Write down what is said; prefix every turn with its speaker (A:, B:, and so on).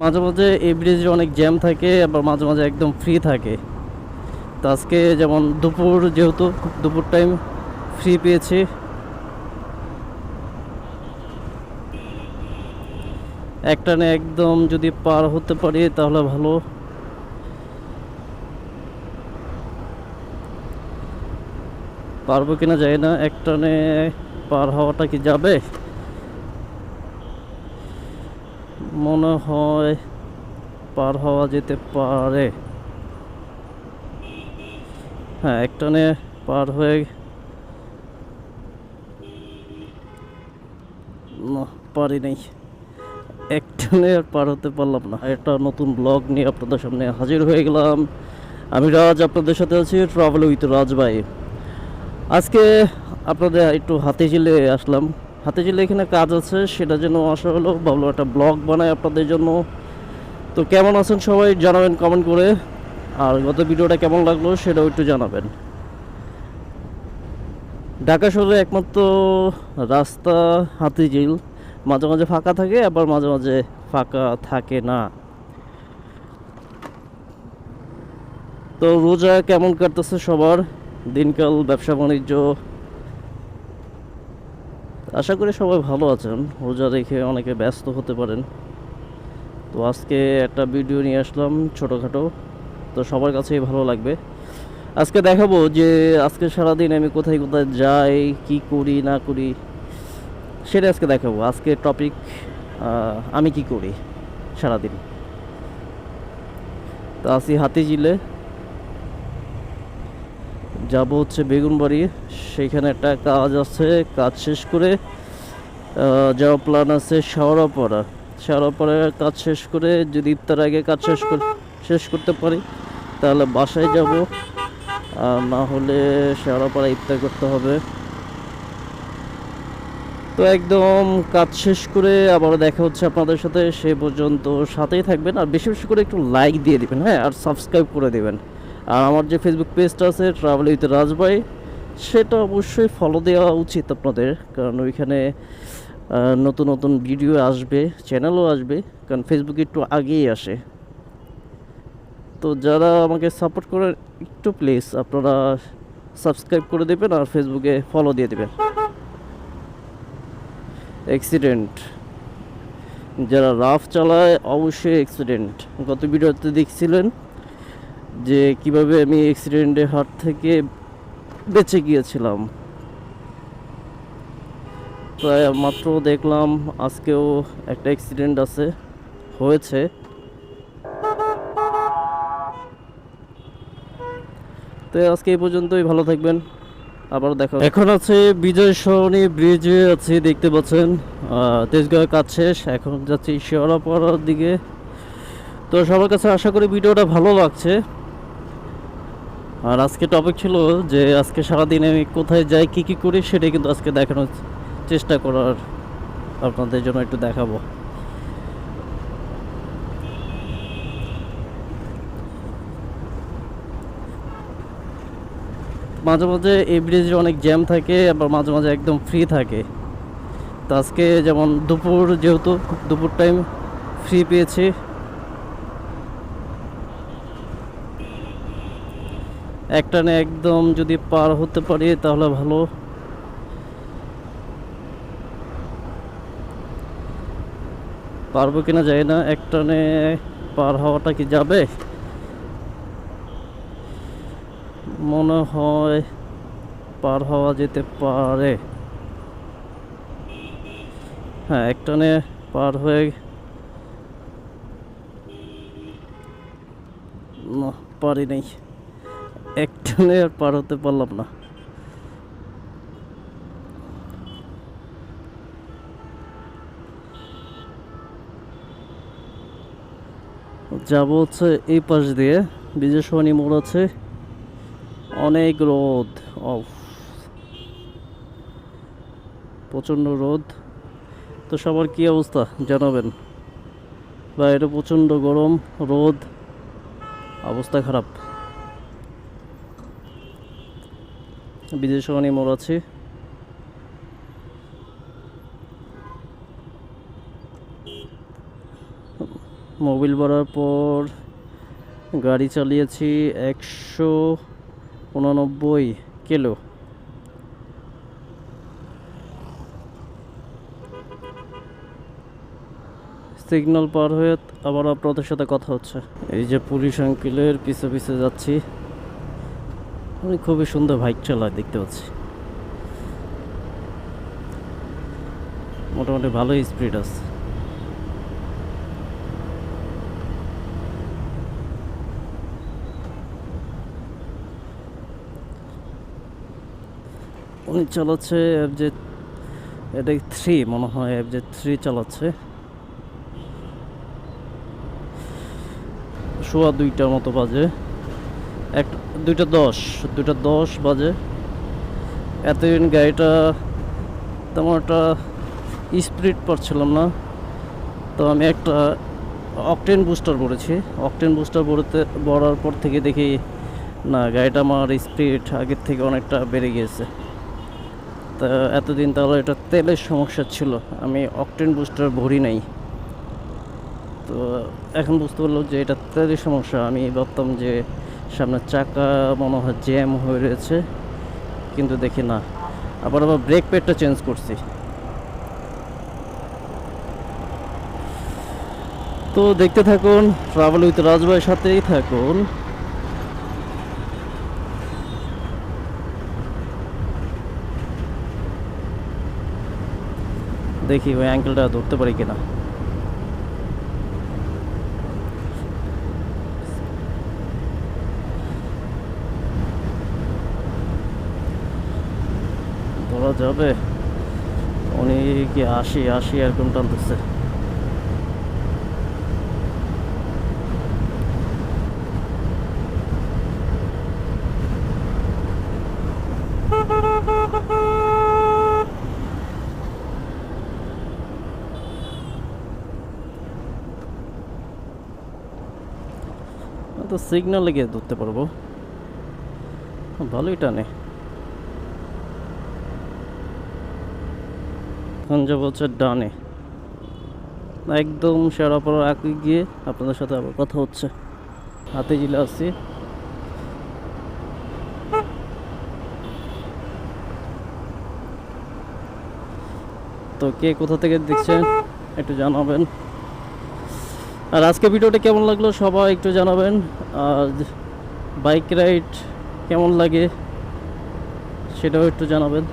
A: মাঝে মাঝে এই ব্রিজে অনেক জ্যাম থাকে, আবার মাঝে মাঝে একদম ফ্রি থাকে। তো আজকে যেমন দুপুর যেহেতু, দুপুর টাইম ফ্রি পেয়েছি। একটানে একদম যদি পার হতে পারি তাহলে ভালো। পারব কিনা যায় না একটানে পার হওয়াটা কি যাবে? মনে হয় পার হওয়া যেতে পারে। হ্যাঁ একটানে পার হয়ে না, পারি নাই। একটানে আর পার হতে পারলাম না। একটা নতুন ব্লগ নিয়ে আপনাদের সামনে হাজির হয়ে গেলাম। আমি রাজ, আপনাদের সাথে আছি ট্রাভেল উইথ রাজ ভাই। আজকে আপনাদের একটু হাতে জিলে আসলাম। হাতে জিলে এখানে কাজ আছে, সেটা যেন আসা হলো ভাবলাম একটা ব্লগ বানাই আপনাদের জন্য। তো কেমন আছেন সবাই জানাবেন কমেন্ট করে। আর গত ভিডিওটা কেমন লাগল সেটাও একটু জানাবেন। ঢাকা শহরে একমাত্র রাস্তা হাতিঝিল। মাঝে মাঝে ফাঁকা থাকে, আবার মাঝে মাঝে ফাঁকা থাকে না। তো রোজা কেমন কাটতেছে সবার? দিনকাল, ব্যবসা, বাণিজ্য আশা করি সবাই ভালো আছেন। রোজা রেখে অনেকে ব্যস্ত হতে পারেন। তো আজকে একটা ভিডিও নিয়ে আসলাম ছোটোখাটো। তো সবার কাছেই ভালো লাগবে। আজকে দেখাবো যে আজকে সারাদিন আমি কোথায় কোথায় যাই, কি করি, না করি, সেটা আজকে দেখাবো। আজকে টপিক আমি কি করি সারাদিন? তো আসি হাতিঝিলে। যাব হচ্ছে বেগুনবাড়ি। সেইখানে একটা কাজ আছে, কাজ শেষ করে যাওয়ার প্ল্যান আছে শাওড়াপাড়া শাওড়াপাড়ার কাজ শেষ করে, যদি ইফতার আগে কাজ শেষ করে, শেষ করতে পারি, তাহলে বাসায় যাব। আর না হলে শাওড়াপাড়া ইফতার করতে হবে। তো একদম কাজ শেষ করে আবার দেখা হচ্ছে আপনাদের সাথে। সে পর্যন্ত সাথেই থাকবেন। আর বেশি বেশি করে একটু লাইক দিয়ে দিবেন হ্যাঁ? আর সাবস্ক্রাইব করে দিবেন। আর আমার যে ফেসবুক পেজটা আছে ট্রাভেল উইথ রাজভাই সেটা অবশ্যই ফলো দেওয়া উচিত আপনাদের। কারণ ওইখানে নতুন নতুন ভিডিও আসবে চ্যানেলও আসবে, কারণ ফেসবুকে একটু আগেই আসে। তো যারা আমাকে সাপোর্ট করেন একটু প্লিজ আপনারা সাবস্ক্রাইব করে দেবেন আর ফেসবুকে ফলো দিয়ে দেবেন। অ্যাক্সিডেন্ট যারা রাফ চালায়, অবশ্যই অ্যাক্সিডেন্ট গত ভিডিওতে দেখছিলেন যে কীভাবে আমি অ্যাক্সিডেন্টের হাত থেকে বেঁচে গিয়েছিলাম। প্রায় মাত্র দেখলাম আজকেও একটা অ্যাক্সিডেন্ট আছে, হয়েছে। তো আজকে এই পর্যন্তই, ভালো থাকবেন। আবার দেখা এখন আছে বিজয় সরণি ব্রিজে আছে, দেখতে পাচ্ছেন। তেজগাঁও কাজ শেষ, এখন যাচ্ছি শিওরাপাড়ার দিকে। তো সবার কাছে আশা করি ভিডিওটা ভালো লাগছে। আর আজকে টপিক ছিল যে আজকে সারাদিন আমি কোথায় যাই, কি কি করি সেটাই কিন্তু আজকে দেখানোর চেষ্টা করার আপনাদের জন্য একটু দেখাবো। মাঝে মাঝে এই ব্রিজে অনেক জ্যাম থাকে, আবার মাঝে মাঝে একদম ফ্রি থাকে। তো আজকে যেমন দুপুর যেহেতু, দুপুর টাইম ফ্রি পেয়েছি। একটানে একদম যদি পার হতে পারি তাহলে ভালো। পারব কিনা যায় না একটানে পার হওয়াটা কি যাবে? মনে হয় পার হওয়া যেতে পারে। হ্যাঁ একটানে পার হয়ে পারি নাই। একটানে আর পার হতে পারলাম না। যাব হচ্ছে এই পাশ দিয়ে বিজয় সহনী মোড় আছে। অনেক রোদ অফ প্রচণ্ড রোদ। তো সবার কি অবস্থা জানাবেন। বা এটা প্রচণ্ড গরম, রোদ, অবস্থা খারাপ। বিজয় মোড় আছে। মোবিল ভরার পর গাড়ি চালিয়েছি একশো উননব্বই কিলো। সিগন্যাল পার হয়ে আবার আপনাদের সাথে কথা হচ্ছে। এই যে পুলিশ আঙ্কেলের পিছে পিছে যাচ্ছি। উনি খুবই সুন্দর বাইক চালায় দেখতে পাচ্ছি। মোটামুটি ভালোই স্পিড আছে। উনি চালাচ্ছে এফ জে এটা থ্রি মনে হয় এফ জে থ্রি চালাচ্ছে। সোয়া দুইটার মতো বাজে। এক, দুইটা দশ দুইটা দশ বাজে। এতদিন গাড়িটা তেমন একটা স্পিড পাচ্ছিলাম না। তো আমি একটা অকটেন বুস্টার ভরেছি অকটেন বুস্টার ভরতে ভরার পর থেকে দেখি, না, গাড়িটা আমার স্পিড আগের থেকে অনেকটা বেড়ে গিয়েছে। তা এতদিন তাহলে এটা তেলের সমস্যা ছিল। আমি অকটেন বুস্টার ভরি নাই। তো এখন বুঝতে পারলাম যে এটা তেলের সমস্যা। আমি ভাবতাম যে সামনের চাকা মনে হয় জ্যাম হয়ে রয়েছে, কিন্তু দেখি না। আবার আবার ব্রেক প্যাডটা চেঞ্জ করছি। তো দেখতে থাকুন ট্রাভেল উইথ রাজভাইয়ের সাথেই থাকুন। দেখি ওই অ্যাঙ্কেলটা ধরতে পারি কিনা। ধরা যাবে? উনি কি আশি আশি এরকম টানতেছে। তো সিগনালে গিয়ে ধরতে পারব। ভালোই টানে। এখন যাব হচ্ছে ডানে। একদম সেরাপর আগে গিয়ে আপনাদের সাথে আবার কথা হচ্ছে। হাতে জিলে আসছি তো কে কোথা থেকে দেখছেন একটু জানাবেন। আর আজকে ভিডিওটা কেমন লাগল সবাই একটু জানাবেন। আর বাইক রাইড কেমন লাগে, সেটাও একটু জানাবেন।